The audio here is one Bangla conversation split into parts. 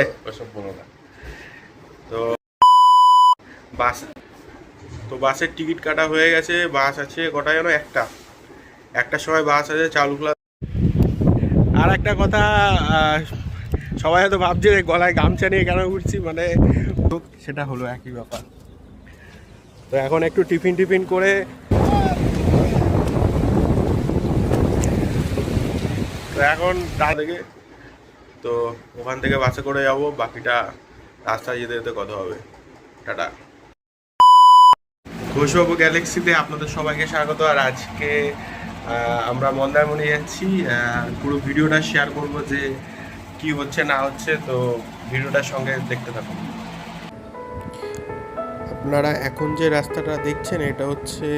এই, ওসব বলো না। তো বাস তো বাসের টিকিট কাটা হয়ে গেছে। বাস আছে কটা যেন একটা। একটার সময় বাস আছে চালুকলা আর একটা কথা সবাই হয়তো ভাবছে গলায় গামছা নিয়ে কেন ঘুরছি? মানে সেটা হলো একই ব্যাপার। তো এখন একটু টিফিন টিফিন করে তো এখন থেকে তো ওখান থেকে বাসে করে যাব, বাকিটা রাস্তায় যেতে যেতে কথা হবে। টাটা। ঘোষবাবু গ্যালাক্সিতে আপনাদের সবাইকে স্বাগত, আর আজকে আমরা মন্দারমণি যাচ্ছি পুরো ভিডিওটা শেয়ার করব যে কি হচ্ছে, না হচ্ছে, তো ভিডিওটার সঙ্গে দেখতে থাকুন। আপনারা এখন যে রাস্তাটা দেখছেন, এটা হচ্ছে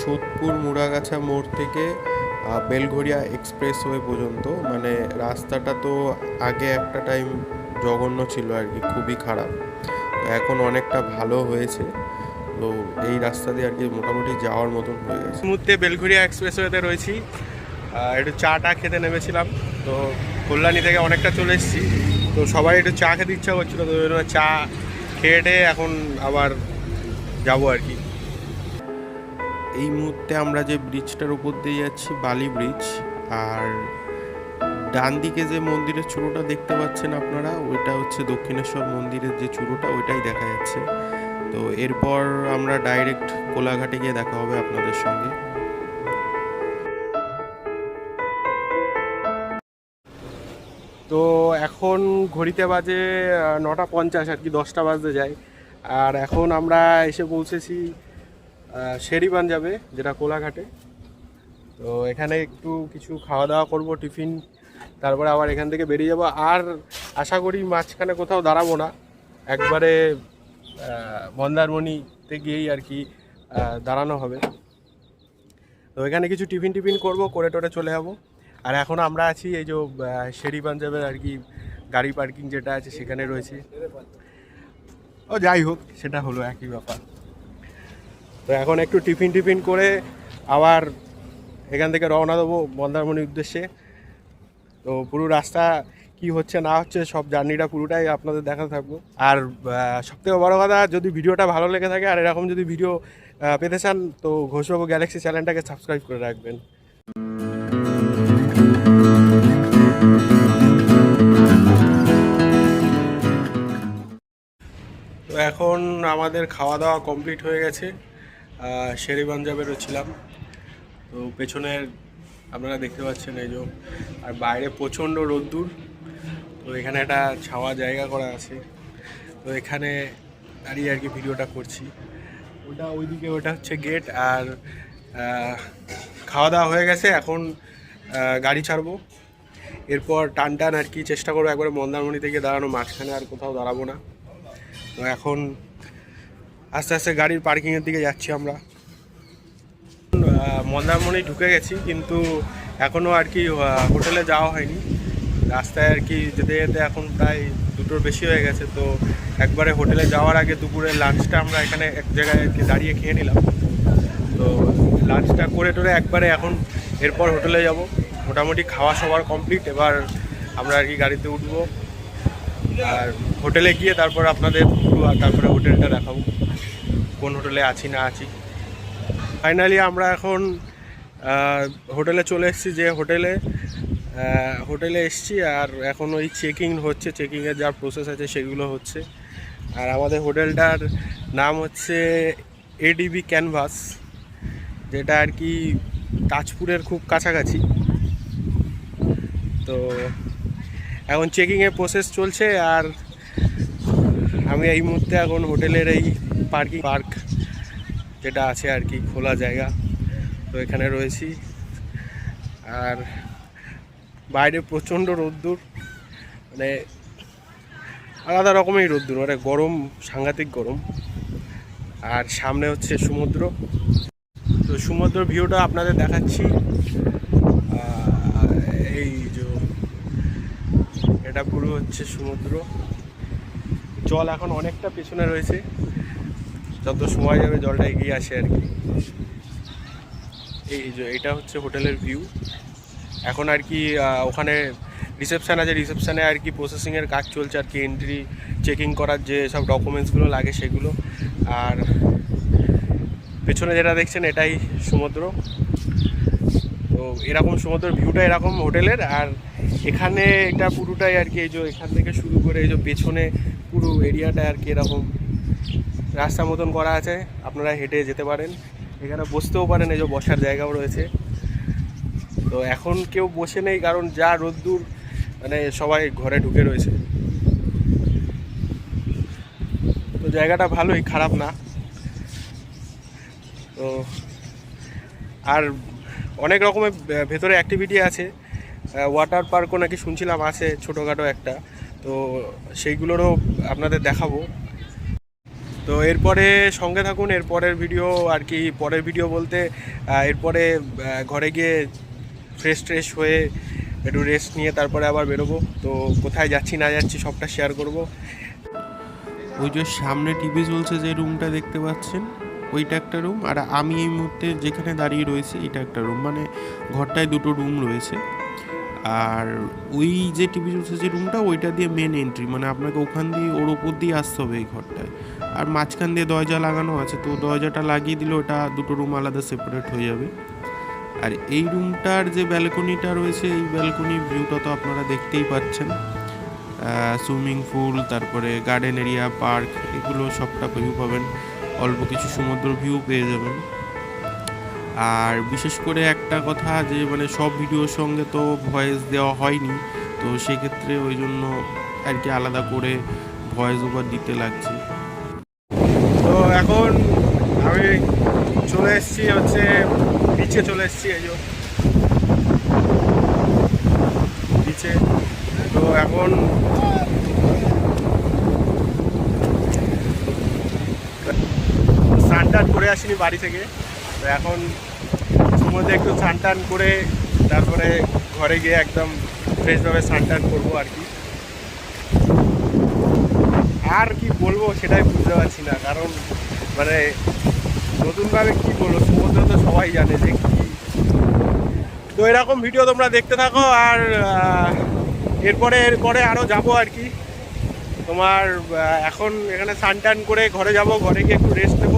সোদপুর মুড়াগাছা মোড় থেকে বেলঘরিয়া এক্সপ্রেসওয়ে পর্যন্ত। মানে রাস্তাটা তো আগে একটা টাইম জঘন্য ছিল আর কি, খুবই খারাপ। এখন অনেকটা ভালো হয়েছে। তো এই রাস্তা দিয়ে আর কি মোটামুটি যাওয়ার মতন হয়ে গেছে। মুহূর্তে বেলঘরিয়া এক্সপ্রেসওয়েতে রয়েছি। একটু চাটা খেতে নেমেছিলাম। তো কল্যাণী থেকে অনেকটা চলে এসেছি। তো সবাই একটু চা খেতে ইচ্ছা করছিল, তো চা খেয়ে এখন আবার যাব আর কি। এই মুহূর্তে আমরা যে ব্রিজটার উপর দিয়ে যাচ্ছি, বালি ব্রিজ আর ডান দিকে যে মন্দিরের চূড়োটা দেখতে পাচ্ছেন আপনারা, ওইটা হচ্ছে দক্ষিণেশ্বর মন্দিরের যে চূড়োটা, ওইটাই দেখা যাচ্ছে। তো এরপর আমরা ডাইরেক্ট কোলাঘাটে গিয়ে দেখা হবে আপনাদের সঙ্গে। তো এখন ঘড়িতে বাজে নটা পঞ্চাশ, আর কি দশটা বাজতে যায়। আর এখন আমরা এসে পৌঁছেছি শেরিবান যাবে, যেটা কোলাঘাটে। তো এখানে একটু কিছু খাওয়া দাওয়া করব, টিফিন। তারপরে আবার এখান থেকে বেরিয়ে যাব। আর আশা করি মাঝখানে কোথাও দাঁড়াবো না। একবারে মন্দারমণিতে গিয়েই আর কি দাঁড়ানো হবে। তো এখানে কিছু টিফিন টিফিন করব, করে টোরে চলে যাব। আর এখন আমরা আছি এই যে শেরি পাঞ্জাবের আর কি, গাড়ি পার্কিং যেটা আছে সেখানে রয়েছে। ও যাই হোক, সেটা হলো একই ব্যাপার। তো এখন একটু টিফিন টিফিন করে আবার এখান থেকে রওনা দেবো মন্দারমণির উদ্দেশ্যে। তো পুরো রাস্তা কি হচ্ছে, না হচ্ছে সব জার্নিটা পুরোটাই আপনাদের দেখাতে থাকব। আর সব থেকে বড়ো কথা, যদি ভিডিওটা ভালো লেগে থাকে আর এরকম যদি ভিডিও পেতে চান, তো ঘোষবাবু গ্যালাক্সি চ্যানেলটাকে সাবস্ক্রাইব করে রাখবেন। তো এখন আমাদের খাওয়া দাওয়া কমপ্লিট হয়ে গেছে। শেরি পাঞ্জাবেরও ছিলাম। তো পেছনের আপনারা দেখতে পাচ্ছেন এই যে, আর বাইরে প্রচণ্ড রোদ্দুর। তো এখানে একটা ছাওয়া জায়গা করা আছে। তো এখানে দাঁড়িয়ে আর কি ভিডিওটা করছি। ওটা ওইদিকে, ওটা হচ্ছে গেট আর খাওয়া দাওয়া হয়ে গেছে। এখন গাড়ি ছাড়বো। এরপর টান টান আর কি চেষ্টা করব একবারে মন্দারমণি থেকে দাঁড়ানো মাঝখানে আর কোথাও দাঁড়াবো না। তো এখন আস্তে আস্তে গাড়ির পার্কিংয়ের দিকে যাচ্ছি আমরা। মন্দারমণি ঢুকে গেছি, কিন্তু এখনও আর কি হোটেলে যাওয়া হয়নি। রাস্তায় আর কি যেতে যেতে এখন প্রায় দুটোর বেশি হয়ে গেছে, তো একবারে হোটেলে যাওয়ার আগে দুপুরে লাঞ্চটা আমরা এখানে এক জায়গায় আর কি দাঁড়িয়ে খেয়ে নিলাম। তো লাঞ্চটা করে টোরে একবারে এখন এরপর হোটেলে যাব। মোটামুটি খাওয়া সবার কমপ্লিট এবার আমরা আর কি গাড়িতে উঠবো। আর হোটেলে গিয়ে তারপর আপনাদের আর তারপরে হোটেলটা দেখাবো। কোন হোটেলে আছি, না আছি। ফাইনালি আমরা এখন হোটেলে চলে এসেছি, যে হোটেলে হোটেলে এসেছি আর এখন ওই চেকিং হচ্ছে চেকিংয়ের যা প্রসেস আছে সেগুলো হচ্ছে। আর আমাদের হোটেলটার নাম হচ্ছে এডিবি ক্যানভাস যেটা আর কি তাজপুরের খুব কাছাকাছি। তো এখন চেকিংয়ের প্রসেস চলছে আর আমি এই মুহূর্তে এখন হোটেলের এই পার্কিং পার্ক যেটা আছে আর কি, খোলা জায়গা। তো এখানে রয়েছি। আর বাইরে প্রচণ্ড রোদ্দুর মানে আলাদা রকমের রোদ্দুর মানে গরম, সাংঘাতিক গরম। আর সামনে হচ্ছে সমুদ্র। তো সমুদ্র ভিউটা আপনাদের দেখাচ্ছি। এই যে, এটা পুরো হচ্ছে সমুদ্র। জল এখন অনেকটা পেছনে রয়েছে। যত সময় যাবে জলটা এগিয়ে আসে আর কি। এই যে এটা হচ্ছে হোটেলের ভিউ। এখন আর কি ওখানে রিসেপশান আছে, রিসেপশানে আর কি প্রসেসিংয়ের কাজ চলছে আর কি এন্ট্রি চেকিং করার যে সব ডকুমেন্টসগুলো লাগে সেগুলো। আর পেছনে যেটা দেখছেন এটাই সমুদ্র। তো এরকম সমুদ্রের ভিউটা এরকম হোটেলের। আর এখানে এটা পুরোটাই আর কি, এই যে এখান থেকে শুরু করে এই যে পেছনে পুরো এরিয়াটা আর কি এরকম রাস্তা মতন করা আছে। আপনারা হেঁটে যেতে পারেন। এখানে বসতেও পারেন, এই যে বসার জায়গাও রয়েছে। তো এখন কেউ বসে নেই, কারণ যা রোদ্দুর মানে সবাই ঘরে ঢুকে রয়েছে। তো জায়গাটা ভালোই, খারাপ না। তো আর অনেক রকমের ভেতরে অ্যাক্টিভিটি আছে। ওয়াটার পার্কও নাকি শুনছিলাম আছে, ছোটোখাটো একটা। তো সেইগুলোরও আপনাদের দেখাবো। তো এরপরে সঙ্গে থাকুন, এরপরের ভিডিও আর কি, পরের ভিডিও বলতে এরপরে ঘরে গিয়ে ফ্রেশ ট্রেশ হয়ে একটু রেস্ট নিয়ে তারপরে আবার বেরোবো। তো কোথায় যাচ্ছি, না যাচ্ছি সবটা শেয়ার করব। ওই যে সামনে টিভি চলছে যে রুমটা দেখতে পাচ্ছেন, ওইটা একটা রুম আর আমি এই মুহূর্তে যেখানে দাঁড়িয়ে রয়েছে, এটা একটা রুম মানে ঘরটায় দুটো রুম রয়েছে। আর ওই যে টিভি চলছে যে রুমটা ওইটা দিয়ে মেন এন্ট্রি মানে আপনাকে ওখান দিয়ে, ওর ওপর দিয়ে আসতে হবে এই ঘরটায়। আর মাঝখান দিয়ে দরজা লাগানো আছে, তো দরজাটা লাগিয়ে দিলে ওটা দুটো রুম আলাদা সেপারেট হয়ে যাবে। আর এই রুমটার যে ব্যালকনিটা রয়েছে, এই ব্যালকনি ভিউটা তো আপনারা দেখতেই পাচ্ছেন। সুইমিং পুল তারপরে গার্ডেন এরিয়া পার্ক এগুলো সবটা ভিউ পাবেন। অল্প কিছু সমুদ্র ভিউ পেয়ে যাবেন। আর বিশেষ করে একটা কথা যে মানে সব ভিডিওর সঙ্গে তো ভয়েস দেওয়া হয়নি, তো সেক্ষেত্রে ওই জন্য আর কি আলাদা করে ভয়েস ওভার দিতে লাগছে। তো এখন আমি চলে এসেছি হচ্ছে বিচে চলে এসেছি, এই যে। বিচে তো এখন স্নান টান করে আসিনি বাড়ি থেকে। তো এখন সমুদ্রে একটু স্নান টান করে তারপরে ঘরে গিয়ে একদম ফ্রেশভাবে স্নান টান করব আর কি। আর কি বলব সেটাই বুঝতে পারছি না, কারণ মানে নতুনভাবে কি বলব সমুদ্র তো সবাই জানে যে কি। তো এরকম ভিডিও তোমরা দেখতে থাকো আর এরপরে এরপরে আরও যাব আর কি। তোমার এখন এখানে স্নান টান করে ঘরে যাব, ঘরে গিয়ে একটু রেস্ট নেব।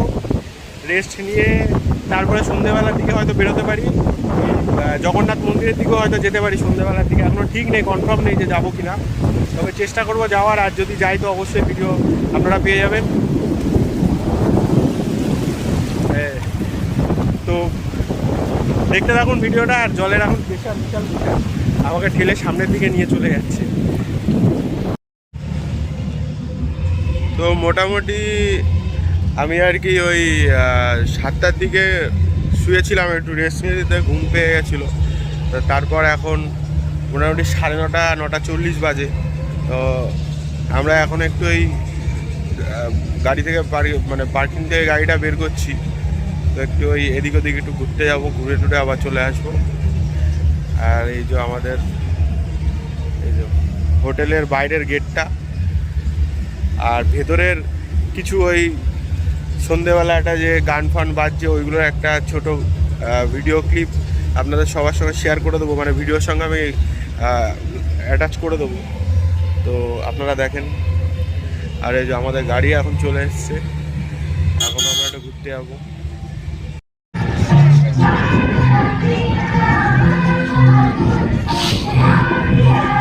রেস্ট নিয়ে তারপরে সন্ধেবেলার দিকে হয়তো বেরোতে পারি। জগন্নাথ মন্দিরের দিকেও হয়তো যেতে পারি সন্ধেবেলার দিকে। এখনও ঠিক নেই কনফার্ম নেই যে যাব কিনা। তবে চেষ্টা করব যাওয়ার আর যদি যাই তো অবশ্যই ভিডিও আপনারা পেয়ে যাবেন। হ্যাঁ, তো দেখতে থাকুন ভিডিওটা আর জলের এখন বিশাল বিশাল বিশাল। আমাকে ঠেলে সামনের দিকে নিয়ে চলে যাচ্ছে। তো মোটামুটি আমি আর কি ওই সাতটার দিকে শুয়েছিলাম একটু রেস্ট নিয়ে দিতে ঘুম পেয়ে গেছিল। তো তারপর এখন মোটামুটি সাড়ে নটা নটা চল্লিশ বাজে। তো আমরা এখন একটু এই গাড়ি থেকে মানে পার্কিং থেকে গাড়িটা বের করছি। তো একটু ওই এদিক ওদিক একটু ঘুরতে যাব, ঘুরে টুরে আবার চলে আসব। আর এই যে আমাদের, এই যে হোটেলের বাইরের গেটটা আর ভেতরের কিছু ওই সন্ধেবেলা একটা যে গান ফান বাজছে, ওইগুলোর একটা ছোট ভিডিও ক্লিপ আপনাদের সবার সঙ্গে শেয়ার করে দেবো। মানে ভিডিওর সঙ্গে আমি অ্যাটাচ করে দেবো। তো আপনারা দেখেন। আর এই যে আমাদের গাড়ি এখন চলে এসছে। এখন আমরা একটু ঘুরতে যাব। এটা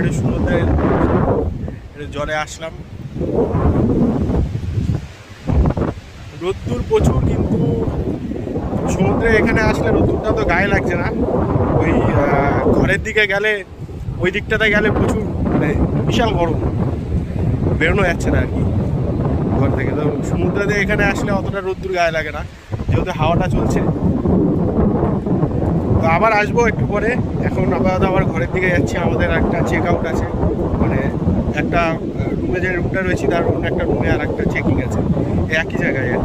একটু সমুদ্রে একটু জলে আসলাম। রোদ্দুর প্রচুর কিন্তু সমুদ্রে এখানে আসলে রোদ্দুরটা তো গায়ে লাগছে না। ওই ঘরের দিকে গেলে, ওই দিকটাতে গেলে প্রচুর মানে বিশাল গরম। বেরোনো যাচ্ছে না আর কি ঘর থেকে। তো সমুদ্রে এখানে আসলে অতটা রোদ্দুর গায়ে লাগে না, যেহেতু হাওয়াটা চলছে। তো আবার আসব একটু পরে। এখন আপাতত আবার ঘরের দিকে যাচ্ছি, আমাদের একটা চেক আউট আছে। মানে একটা রুমে যে রুমটা রয়েছে, তার অন্য একটা রুমে আর একটা চেকিং আছে। একই জায়গায় আর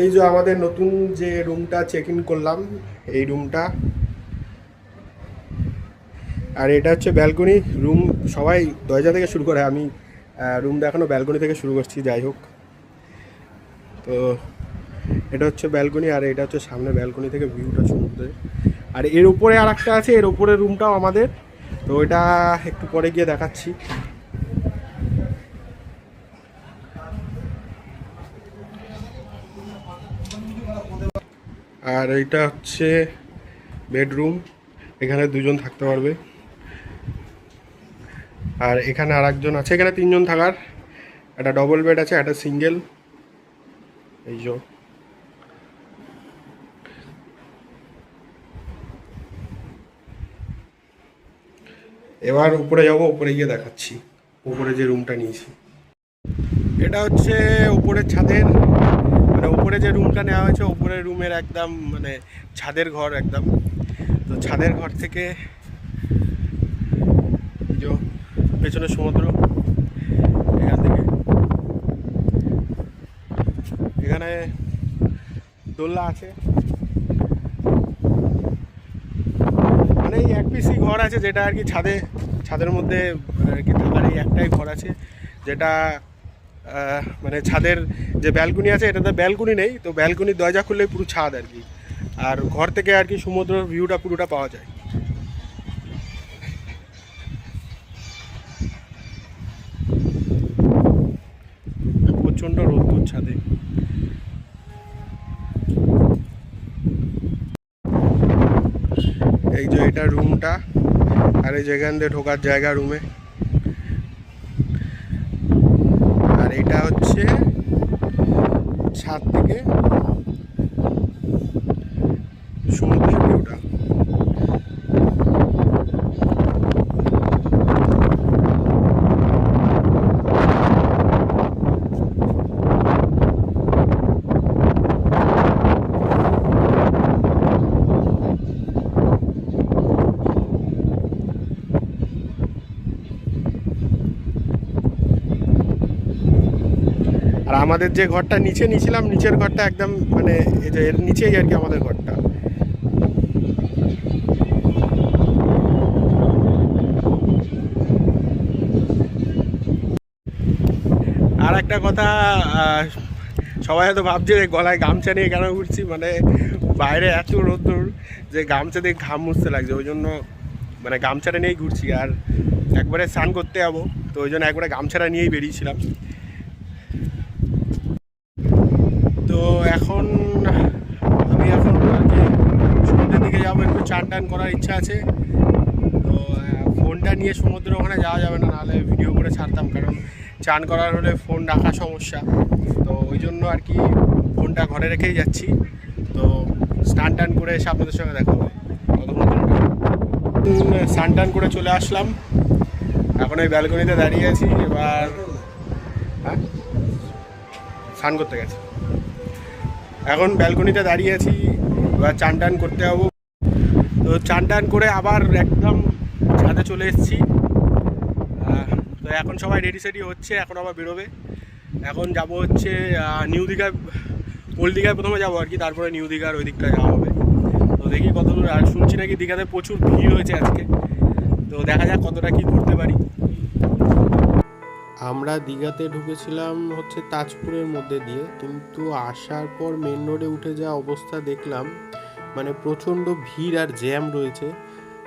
এই যে আমাদের নতুন যে রুমটা চেক ইন করলাম, এই রুমটা আর এটা হচ্ছে ব্যালকনি রুম সবাই দরজা থেকে শুরু করে, আমি রুম দেখানো ব্যালকনি থেকে শুরু করছি, যাই হোক। তো এটা হচ্ছে ব্যালকনি আর এটা হচ্ছে সামনে ব্যালকনি থেকে ভিউটা সমুদ্রে আর এর উপরে আর একটা আছে, এর উপরে রুমটাও আমাদের। তো এটা একটু পরে গিয়ে দেখাচ্ছি। আর এইটা হচ্ছে বেডরুম এখানে দুজন থাকতে পারবে। আর এখানে আর একজন আছে, এখানে তিনজন থাকার। একটা ডবল বেড আছে, একটা সিঙ্গেল এই যে। এবার উপরে যাব, উপরে গিয়ে দেখাচ্ছি। উপরে যে রুমটা নিয়েছি। এটা হচ্ছে উপরের ছাদের মানে উপরে যে রুমটা নেওয়া হয়েছে, উপরের রুমের একদম মানে ছাদের ঘর একদম। তো ছাদের ঘর থেকে পেছনে সমুদ্র, এখান থেকে। এখানে দোলনা আছে। মানে এই এক পিসি ঘর আছে যেটা আর কি ছাদে, ছাদের মধ্যে আর কি এই একটাই ঘর আছে, যেটা মানে ছাদের যে ব্যালকনি আছে, এটাতে ব্যালকনি নেই, তো ব্যালকনির দরজা খুললেই পুরো ছাদ আর কি। আর ঘর থেকে আর কি সমুদ্রের ভিউটা পুরোটা পাওয়া যায়। প্রচণ্ড রোদ্দুর ছাদে। এই যে এটা রুমটা, আর এই যেখান দিয়ে ঢোকার জায়গা রুমে। আর এটা হচ্ছে ছাদ থেকে সমুদ্রের আমাদের যে ঘরটা নিচে নিয়েছিলাম, নিচের ঘরটা একদম মানে এর নিচেই আর কি আমাদের ঘরটা। আর একটা কথা সবাই হয়তো ভাবছে যে গলায় গামছা নিয়ে কেন ঘুরছি মানে বাইরে এত রোদ্দুর যে গামছা দিয়ে ঘাম মুছতে লাগছে, ওই জন্য মানে গামছাটা নিয়েই ঘুরছি। আর একবারে স্নান করতে যাব, তো ওই জন্য একবারে গামছাটা নিয়েই বেরিয়েছিলাম তো এখন আমি এখন আর কি সমুদ্রের দিকে যাব একটু চান টান করার ইচ্ছা আছে। তো ফোনটা নিয়ে সমুদ্রের ওখানে যাওয়া যাবে না, নাহলে ভিডিও করে ছাড়তাম, কারণ চান করার হলে ফোন রাখা সমস্যা। তো, ওই জন্য আর কি ফোনটা ঘরে রেখেই যাচ্ছি। তো, স্নান টান করে এসে আপনাদের সঙ্গে দেখা হবে। স্নান টান করে চলে আসলাম। এখন ওই ব্যালকনিতে দাঁড়িয়ে আছি, এবার হ্যাঁ? স্নান করতে গেছে। এখন ব্যালকনিতে দাঁড়িয়ে আছি, এবার চান টান করতে যাব। তো চান টান করে আবার একদম ছাদে চলে এসেছি। তো এখন সবাই রেডি সেডি হচ্ছে, এখন আবার বেরোবে। এখন যাব হচ্ছে নিউ দীঘা, ওল্ড দীঘায় প্রথমে যাব আর কি, তারপরে নিউ দীঘার ওই দিকটা যাওয়া হবে। তো দেখি কত দূর, আর শুনছি নাকি দীঘাতে প্রচুর ভিড় হয়েছে আজকে। তো দেখা যাক কতটা কি করতে পারি। আমরা দীঘাতে ঢুকেছিলাম হচ্ছে তাজপুরের মধ্যে দিয়ে, কিন্তু আসার পর মেন রোডে উঠে যা অবস্থা দেখলাম। মানে প্রচণ্ড ভিড় আর জ্যাম রয়েছে।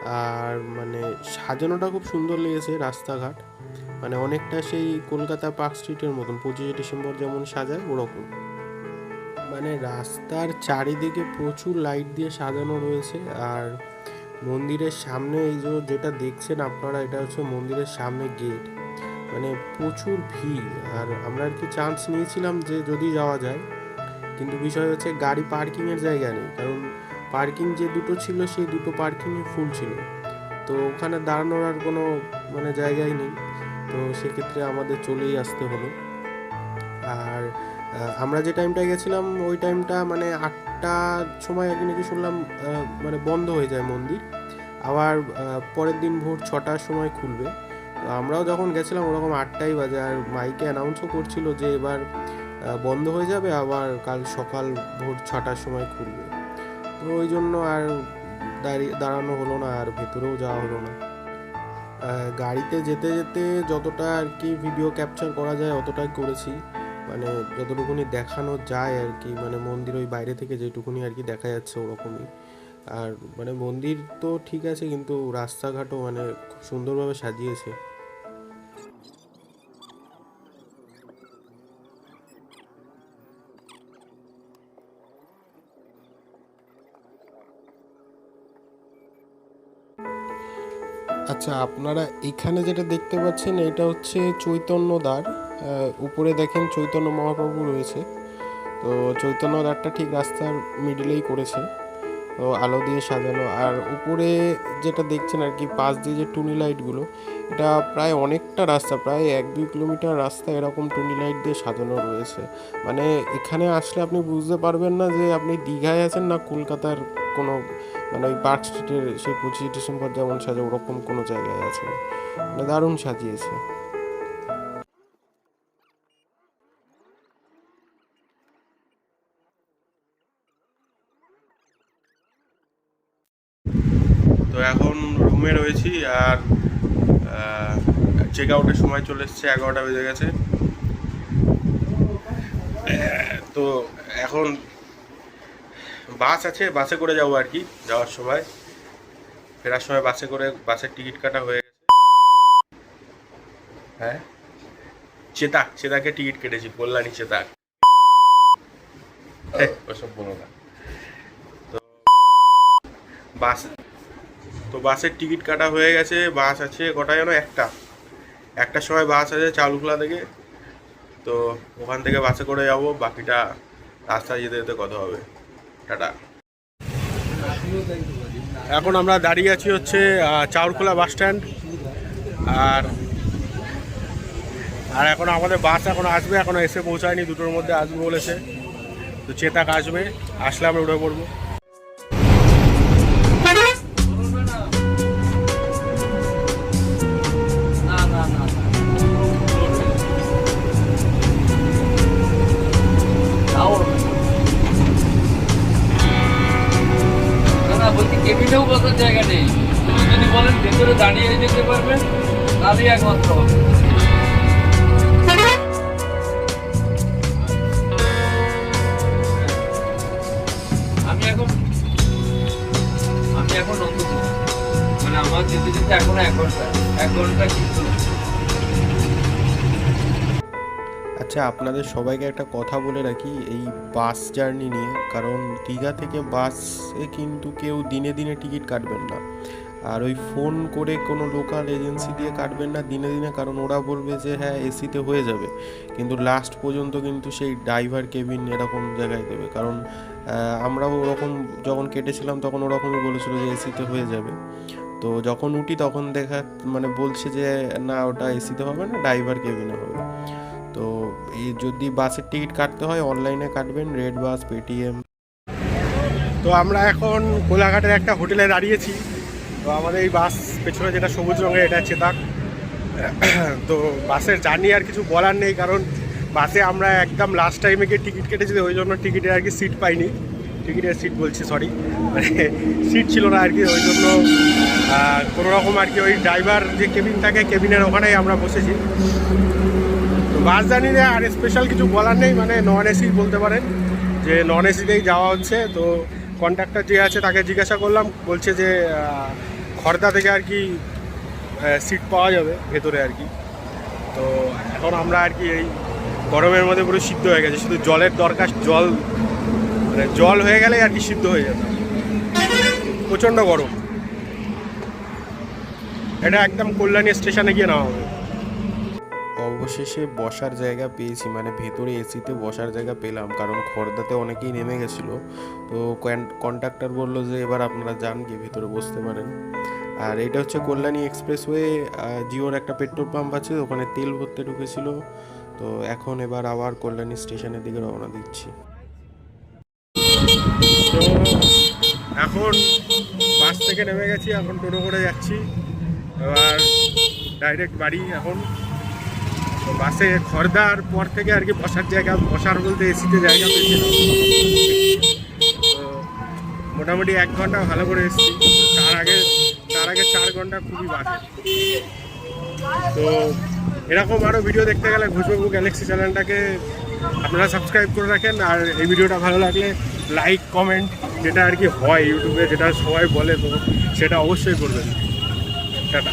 আর মানে সাজানোটা খুব সুন্দর লেগেছে রাস্তাঘাট। মানে অনেকটা সেই কলকাতা পার্ক স্ট্রিটের মতন, পঁচিশে ডিসেম্বর যেমন সাজায়, ওরকম। মানে রাস্তার চারিদিকে প্রচুর লাইট দিয়ে সাজানো রয়েছে। আর মন্দিরের সামনে এই যে যেটা দেখছেন আপনারা, এটা হচ্ছে মন্দিরের সামনে গেট। মানে প্রচুর ভিড়। আর আমরা আর কি চান্স নিয়েছিলাম যে যদি যাওয়া যায়, কিন্তু বিষয় হচ্ছে গাড়ি পার্কিংয়ের জায়গা নেই। কারণ পার্কিং যে দুটো ছিল, সেই দুটো পার্কিংই ফুল ছিল। তো ওখানে দাঁড়ানোর আর কোনো মানে জায়গাই নেই। তো সেক্ষেত্রে আমাদের চলেই আসতে হলো। আর আমরা যে টাইমটায় গেছিলাম, ওই টাইমটা মানে আটটার সময় কি নাকি শুনলাম মানে বন্ধ হয়ে যায় মন্দির। আবার পরের দিন ভোর ছটার সময় খুলবে। তো আমরাও যখন গেছিলাম, ওরকম আটটাই বাজে। আর মাইকে অ্যানাউন্সও করছিল যে এবার বন্ধ হয়ে যাবে। আবার কাল সকাল ভোর ছটার সময় খুলবে। তো ওই জন্য আর দাঁড়িয়ে, দাঁড়ানো হলো না আর ভেতরেও যাওয়া হলো না। গাড়িতে যেতে যেতে যতটা আর কি ভিডিও ক্যাপচার করা যায় অতটাই করেছি। মানে যতটুকুনি দেখানো যায় আর কি মানে মন্দির ওই বাইরে থেকে যেটুকুনি আর কি দেখা যাচ্ছে ওরকমই। আর মানে মন্দির তো ঠিক আছে, কিন্তু রাস্তাঘাটও মানে খুব সুন্দরভাবে সাজিয়েছে। আচ্ছা আপনারা এখানে যেটা দেখতে পাচ্ছেন, এটা হচ্ছে চৈতন্য দ্বার উপরে দেখেন চৈতন্য মহাপ্রভু রয়েছে। তো চৈতন্য দ্বারটা ঠিক রাস্তার মিডিলেই করেছে। তো আলো দিয়ে সাজানো। আর উপরে যেটা দেখছেন আর কি, পাশ দিয়ে যে টুনি লাইটগুলো এটা প্রায় অনেকটা রাস্তা, প্রায় এক দুই কিলোমিটার রাস্তা এরকম টুনি লাইট দিয়ে সাজানো রয়েছে। মানে এখানে আসলে আপনি বুঝতে পারবেন না যে আপনি দীঘায় আছেন না কলকাতার কোনো মানে ওই পার্ক স্ট্রিটের সেই পঁচিশে ডিসেম্বর যেমন সাজে, ওরকম কোনো জায়গায় আছে। মানে দারুণ সাজিয়েছে। তো এখন রুমে রয়েছি আর চেক আউটের সময় চলে এসছে, এগারোটা বেজে গেছে। তো এখন বাস আছে, বাসে করে যাব আর কি, যাওয়ার সময়। ফেরার সময় বাসে করে, বাসের টিকিট কাটা হয়ে গেছে। হ্যাঁ? চেতাক চেতাকে টিকিট কেটেছি, কল্যাণী চেতাক ওসব বলো না। তো বাস, তো বাসের টিকিট কাটা হয়ে গেছে, বাস আছে কটা যেন? একটা। একটার সময় বাস আছে চালুখলা থেকে। তো ওখান থেকে বাসে করে যাব, বাকিটা রাস্তায় যেতে যেতে কথা হবে। টাটা। এখন আমরা দাঁড়িয়ে আছি হচ্ছে চাউরখোলা বাস স্ট্যান্ড। আর আর এখন আমাদের বাস এখন আসবে, এখন এসে পৌঁছায়নি, দুটোর মধ্যে আসবে বলেছে। তো চেতাক আসবে, আসলে আমরা উঠে পড়ব। আচ্ছা আপনাদের সবাইকে একটা কথা বলে রাখি এই বাস জার্নি নিয়ে। কারণ দীঘা থেকে বাসে কিন্তু কেউ দিনে দিনে টিকিট কাটবেন না। আর ওই ফোন করে কোনো লোকাল এজেন্সি দিয়ে কাটবেন না দিনে দিনে, কারণ ওরা বলবে যে হ্যাঁ এসিতে হয়ে যাবে। কিন্তু লাস্ট পর্যন্ত কিন্তু সেই ড্রাইভার কেবিন এরকম জায়গায় দেবে। কারণ আমরাও ওরকম যখন কেটেছিলাম তখন ওরকমই বলেছিল যে, এসিতে হয়ে যাবে। তো যখন উঠি তখন দেখা মানে বলছে যে, না, ওটা এসিতে হবে না ড্রাইভার কেবিনে হবে। যদি বাসের টিকিট কাটতে হয় অনলাইনে কাটবেন রেড বাস পেটিএম তো আমরা এখন কোলাঘাটের একটা হোটেলে দাঁড়িয়েছি। তো আমাদের এই বাস পেছনে যেটা সবুজ রঙের এটা চেতাক তো বাসের জার্নি আর কিছু বলার নেই কারণ বাসে আমরা একদম লাস্ট টাইমে গিয়ে টিকিট কেটেছি ওই জন্য টিকিটের আর কি সিট পাইনি। টিকিটের সিট বলছি সরি মানে সিট ছিল না আর কি ওই জন্য আহ, কোনো রকম আর কি ওই ড্রাইভার যে কেবিন থাকে কেবিনের ওখানেই আমরা বসেছি। বাস জার্নিতে আর স্পেশাল কিছু বলার নেই মানে নন এসি বলতে পারেন, যে নন এসিতেই যাওয়া হচ্ছে। তো কন্ট্রাক্টর যে আছে তাকে জিজ্ঞাসা করলাম, বলছে যে খড়দা থেকে আর কি সিট পাওয়া যাবে, ভেতরে আর কি। তো এখন আমরা আর কি এই গরমের মধ্যে পুরো সিদ্ধ হয়ে গেছে, শুধু জলের দরকার, জল মানে জল হয়ে গেলে আর কি সিদ্ধ হয়ে যেত প্রচণ্ড গরম। এটা একদম কল্যাণী স্টেশনে গিয়ে নেওয়া হবে অবশেষে বসার জায়গা পেয়েছি মানে ভেতরে এসিতে বসার জায়গা পেলাম, কারণ খর্দাতে অনেকেই নেমে গেছিল। তো কন্ট্রাক্টর বলল যে, এবার আপনারা যান গিয়ে ভেতরে বসতে পারেন। আর এটা হচ্ছে কল্যাণী এক্সপ্রেসওয়ে জিওর একটা পেট্রোল পাম্প আছে, ওখানে তেল ভরতে ঢুকেছিল। তো এখন এবার আবার কল্যাণী স্টেশনের দিকে রওনা দিচ্ছি। তো এখন বাস থেকে নেমে গেছি, এখন টোটো করে যাচ্ছি। এবার ডাইরেক্ট বাড়ি এখন। বাসে খর্দার পর থেকে আর কি বসার জায়গা, বসার বলতে এসিতে জায়গা পেয়েছিল মোটামুটি এক ঘণ্টা ভালো করে এসেছি তার আগে তার আগে চার ঘণ্টা খুবই বাজে তো এরকম আরও ভিডিও দেখতে গেলে ঘুষবাবু গ্যালাক্সি চ্যানেলটাকে আপনারা সাবস্ক্রাইব করে রাখেন, আর এই ভিডিওটা ভালো লাগলে লাইক কমেন্ট যেটা আর কি হয় ইউটিউবে, যেটা সবাই বলে, তো সেটা অবশ্যই করবেন। টাটা।